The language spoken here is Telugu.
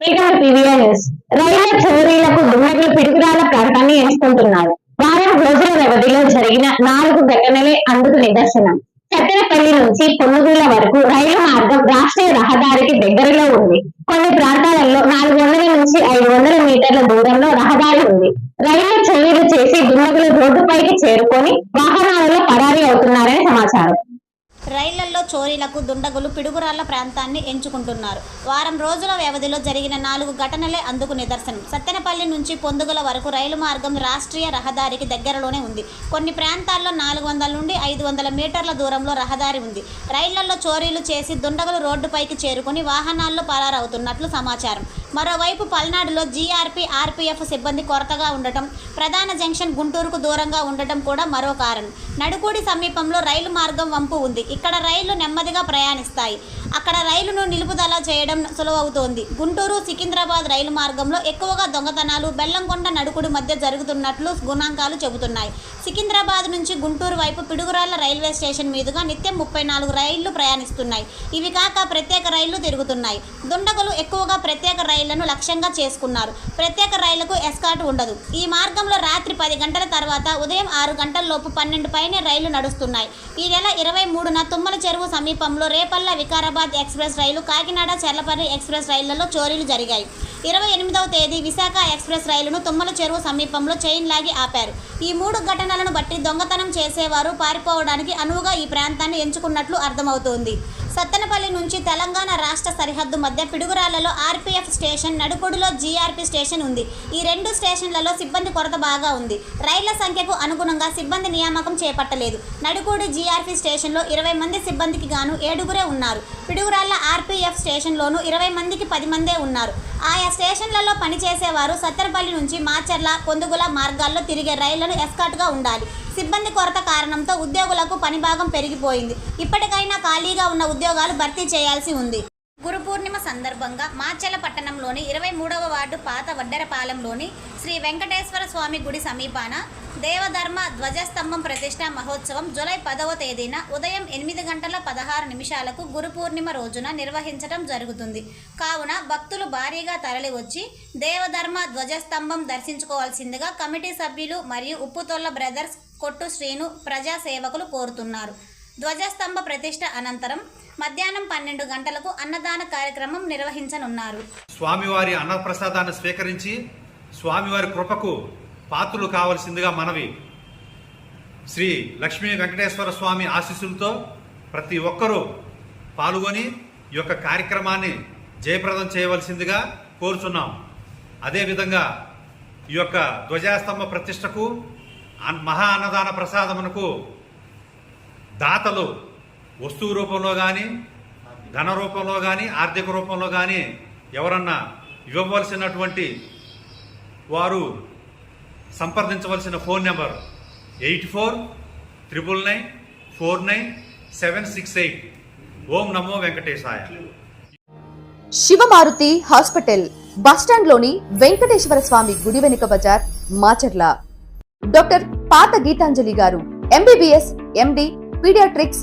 స్పీకర్ పివిఆర్ న్యూస్ రైళ్ళ చోరీలకు దుమ్మకులు పిడుగురాల ప్రాంతాన్ని ఎంచుకుంటున్నారు వారం రోజుల వ్యవధిలో జరిగిన నాలుగు ఘటనలే అందుకు నిదర్శనం. చక్కెరపల్లి నుంచి పొన్నుగూల వరకు రైలు మార్గం రాష్ట్రీయ రహదారికి దగ్గరలో ఉంది. కొన్ని ప్రాంతాలలో నాలుగు వందల నుంచి ఐదు వందల మీటర్ల దూరంలో రహదారి ఉంది. రైలు చోరీలు చేసి దుమ్మకులు రోడ్డుపైకి చేరుకొని వాహనాలలో పరారీ అవుతున్నారని సమాచారం. రైళ్ళలో చోరీలకు దుండగులు పిడుగురాళ్ళ ప్రాంతాన్ని ఎంచుకుంటున్నారు. వారం రోజుల వ్యవధిలో జరిగిన నాలుగు ఘటనలే అందుకు నిదర్శనం. సత్తెనపల్లి నుంచి పొందుగల వరకు రైలు మార్గం రాష్ట్రీయ రహదారికి దగ్గరలోనే ఉంది. కొన్ని ప్రాంతాల్లో నాలుగు వందల నుండి ఐదు వందల మీటర్ల దూరంలో రహదారి ఉంది. రైళ్ళలో చోరీలు చేసి దుండగులు రోడ్డుపైకి చేరుకుని వాహనాల్లో పరారవుతున్నట్లు సమాచారం. మరోవైపు పల్నాడులో జీఆర్పీ ఆర్పీఎఫ్ సిబ్బంది కొరతగా ఉండటం ప్రధాన జంక్షన్ గుంటూరుకు దూరంగా ఉండటం కూడా మరో కారణం. నడుకూడి సమీపంలో రైలు మార్గం వంపు ఉంది. ఇక్కడ రైళ్ళు నెమ్మదిగా ప్రయాణిస్తాయి. అక్కడ రైలును నిలుపుదల చేయడం సులువవుతోంది. గుంటూరు సికింద్రాబాద్ రైలు మార్గంలో ఎక్కువగా దొంగతనాలు బెల్లంకొండ నడుకుడి మధ్య జరుగుతున్నట్లు గుణాంకాలు చెబుతున్నాయి. సికింద్రాబాద్ నుంచి గుంటూరు వైపు పిడుగురాళ్ళ రైల్వే స్టేషన్ మీదుగా నిత్యం ముప్పై నాలుగు రైళ్ళు ప్రయాణిస్తున్నాయి. ఇవి కాక ప్రత్యేక రైళ్ళు తిరుగుతున్నాయి. దుండగులు ఎక్కువగా ప్రత్యేక రైళ్ళను లక్ష్యంగా చేసుకున్నారు. ప్రత్యేక రైళ్ళకు ఎస్కాట్ ఉండదు. ఈ మార్గంలో రాత్రి పది గంటల తర్వాత ఉదయం ఆరు గంటల లోపు పన్నెండు పైనే రైళ్ళు నడుస్తున్నాయి. ఈ నెల ఇరవై మూడున తుమ్మల చెరువు సమీపంలో రేపల్ల వికారాబాద్ ఎక్స్ప్రెస్ రైలు కాకినాడ చెర్లపల్లి ఎక్స్ప్రెస్ రైళ్ళలో చోరీలు జరిగాయి. ఇరవై ఎనిమిదవ తేదీ విశాఖ ఎక్స్ప్రెస్ రైలును తుమ్మల చెరువు సమీపంలో చైన్ లాగి ఆపారు. ఈ మూడు ఘటనలను బట్టి దొంగతనం చేసేవారు పారిపోవడానికి అనువుగా ఈ ప్రాంతాన్ని ఎంచుకున్నట్లు అర్థమవుతోంది. సత్తెనపల్లి నుంచి తెలంగాణ రాష్ట్ర సరిహద్దు మధ్య పిడుగురాళ్ళలో ఆర్పీఎఫ్ స్టేషన్ నడుకుడులో జీఆర్పీ స్టేషన్ ఉంది. ఈ రెండు స్టేషన్లలో సిబ్బంది కొరత బాగా ఉంది. రైళ్ళ సంఖ్యకు అనుగుణంగా సిబ్బంది నియామకం చేపట్టలేదు. నడుకూడి జీఆర్పీ స్టేషన్లో ఇరవై మంది సిబ్బందికి గాను ఏడుగురే ఉన్నారు. పిడుగురాళ్ళ ఆర్పీఎఫ్ స్టేషన్లోనూ ఇరవై మందికి పది మందే ఉన్నారు. ఆయా స్టేషన్లలో పనిచేసేవారు సత్తెరపల్లి నుంచి మాచర్ల పొందుగుల మార్గాల్లో తిరిగే రైళ్ళను ఎస్కాట్గా ఉండాలి. సిబ్బంది కొరత కారణంతో ఉద్యోగులకు పని భాగం పెరిగిపోయింది. ఇప్పటికైనా ఖాళీగా ఉన్న ఉద్యోగాలు భర్తీ చేయాల్సి ఉంది. సందర్భంగా మాచెల పట్టణంలోని ఇరవై మూడవ వార్డు పాత వడ్డెరపాలెంలోని శ్రీ వెంకటేశ్వర స్వామి గుడి సమీపాన దేవధర్మ ధ్వజస్తంభం ప్రతిష్ట మహోత్సవం జూలై పదవ తేదీన ఉదయం ఎనిమిది గంటల పదహారు నిమిషాలకు గురు పూర్ణిమ రోజున నిర్వహించడం జరుగుతుంది. కావున భక్తులు భారీగా తరలివచ్చి దేవధర్మ ధ్వజస్తంభం దర్శించుకోవాల్సిందిగా కమిటీ సభ్యులు మరియు ఉప్పుతొల్ల బ్రదర్స్ కొట్టు శ్రీను ప్రజా సేవకులు కోరుతున్నారు. ధ్వజస్తంభ ప్రతిష్ట అనంతరం మధ్యాహ్నం పన్నెండు గంటలకు అన్నదాన కార్యక్రమం నిర్వహించనున్నారు. స్వామివారి అన్నప్రసాదాన్ని స్వీకరించి స్వామివారి కృపకు పాత్రులు కావలసిందిగా మనవి. శ్రీ లక్ష్మీ వెంకటేశ్వర స్వామి ఆశీస్సులతో ప్రతి ఒక్కరూ పాల్గొని ఈ యొక్క కార్యక్రమాన్ని జయప్రదం చేయవలసిందిగా కోరుచున్నాం. అదేవిధంగా ఈ యొక్క ధ్వజాస్తంభ ప్రతిష్టకు అన్- మహా అన్నదాన ప్రసాదమునకు దాతలు వస్తువు రూపంలో కానీ ధన రూపంలో కానీ ఆర్థిక రూపంలో కానీ ఎవరన్నా ఇవ్వవలసినటువంటి వారు సంప్రదించవలసిన phone number eight four triple nine four nine seven six eight. ఓం నమో వెంకటేశాయ. శివమారుతి హాస్పిటల్ బస్టాండ్లోని వెంకటేశ్వర స్వామి గుడి వెనుక బజార్ మాచర్ల. డాక్టర్ పాత గీతాంజలి గారు ఎంబీబీఎస్ ఎండి పీడియాట్రిక్స్